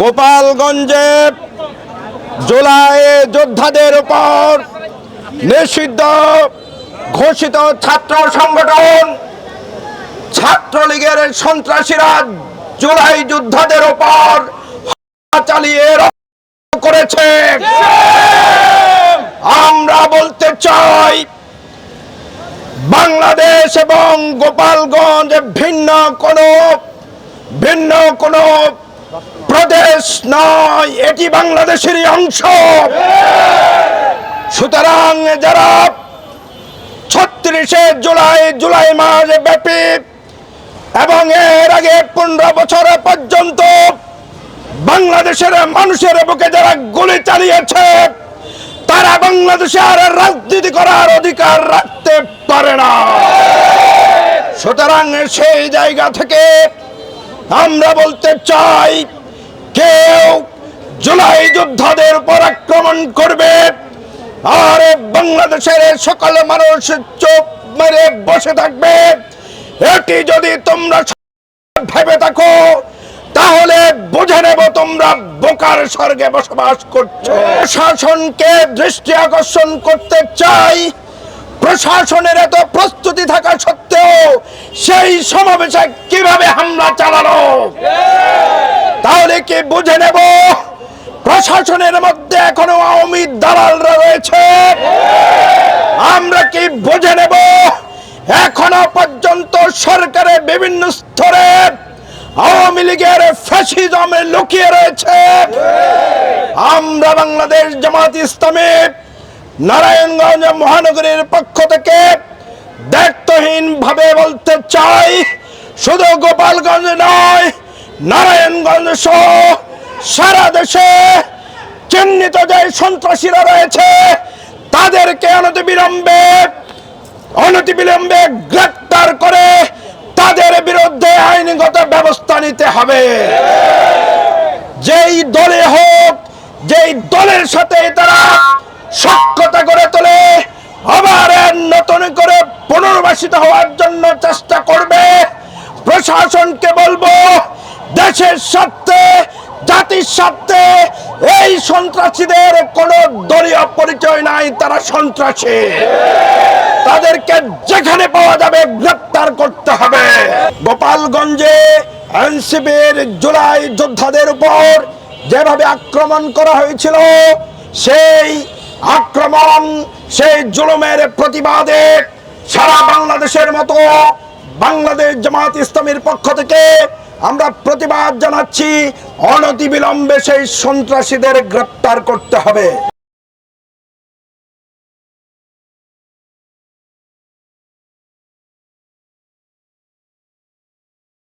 গোপালগঞ্জে জুলাই যোদ্ধাদের উপর নিষিদ্ধ ঘোষিত ছাত্র সংগঠন, ছাত্রলীগের সন্ত্রাসীরা জুলাই যোদ্ধাদের উপর চালিয়ে করেছে। আমরা বলতে চাই, বাংলাদেশ এবং গোপালগঞ্জ ভিন্ন কোনো ভিন্ন কোনো প্রদেশ নয়, এটি বাংলাদেশের অংশ। সুতরাং যারা ছত্রিশে জুলাই জুলাই মাস ব্যাপী এবং এর আগে পনেরো বছর পর্যন্ত বাংলাদেশের মানুষের বুকে যারা গুলি চালিয়েছে, তারা বাংলাদেশে আর রাজনীতি করার অধিকার রাখতে পারে না। সুতরাং সেই জায়গা থেকে আমরা বলতে চাই, কেউ জুলাই যোদ্ধাদের উপর আক্রমণ করবে, আর বাংলাদেশের সকল মানুষ চোখ মেরে বসে থাকবে। এটি যদি তোমরা ভেবে থাকো তাহলে বুঝে নেব তোমরা বোকার স্বর্গে বসবাস করছ। শাসনকে দৃষ্টি আকর্ষণ করতে চাই। প্রশাসনের এত প্রস্তুতি থাকা সত্ত্বেও সেই সমাবেশে কীভাবে হামলা চালানো? তাহলে কি বুঝে নেব? প্রশাসনের মধ্যে এখনও আওয়ামী দালালরা রয়েছে। আমরা কি বুঝে নেব? এখনও পর্যন্ত সরকারের বিভিন্ন স্তরে আওয়ামী লীগের ফ্যাসিজমে লুকিয়ে রয়েছে। আমরা বাংলাদেশ জামাত ইসলামী, নারায়ণগঞ্জ মহানগরীর পক্ষ থেকে দায়িত্বহীন ভাবে বলতে চাই, শুধু গোপালগঞ্জ নয়, নারায়ণগঞ্জ সহ সারা দেশে চিহ্নিত যে সন্ত্রাসীরা রয়েছে, তাদেরকে অনতিবিলম্বে অনতিবিলম্বে গ্রেপ্তার করে তাদের বিরুদ্ধে আইনগত ব্যবস্থা নিতে হবে। যেই দলে হোক, যেই দলের সাথে তারা সক্ষতা করে তোলে, আবার পুনর্বাসিত হওয়ার জন্য চেষ্টা করবে। প্রশাসনকে বলব, দেশের স্বার্থে, জাতির স্বার্থে এই সন্ত্রাসীদের কোনো দলীয় পরিচয় নাই, তারা সন্ত্রাসী। তাদেরকে যেখানে পাওয়া যাবে গ্রেপ্তার করতে হবে। গোপালগঞ্জে এনসিপির জুলাই যোদ্ধাদের উপর যেভাবে আক্রমণ করা হয়েছিল, সেই আক্রমণ, সেই জুলুমের প্রতিবাদে সারা বাংলাদেশের মতো বাংলাদেশ জামাত ইসলামের পক্ষ থেকে আমরা প্রতিবাদ জানাচ্ছি অনতিবিলম্বে সেই সন্ত্রাসীদের গ্রেপ্তার করতে হবে।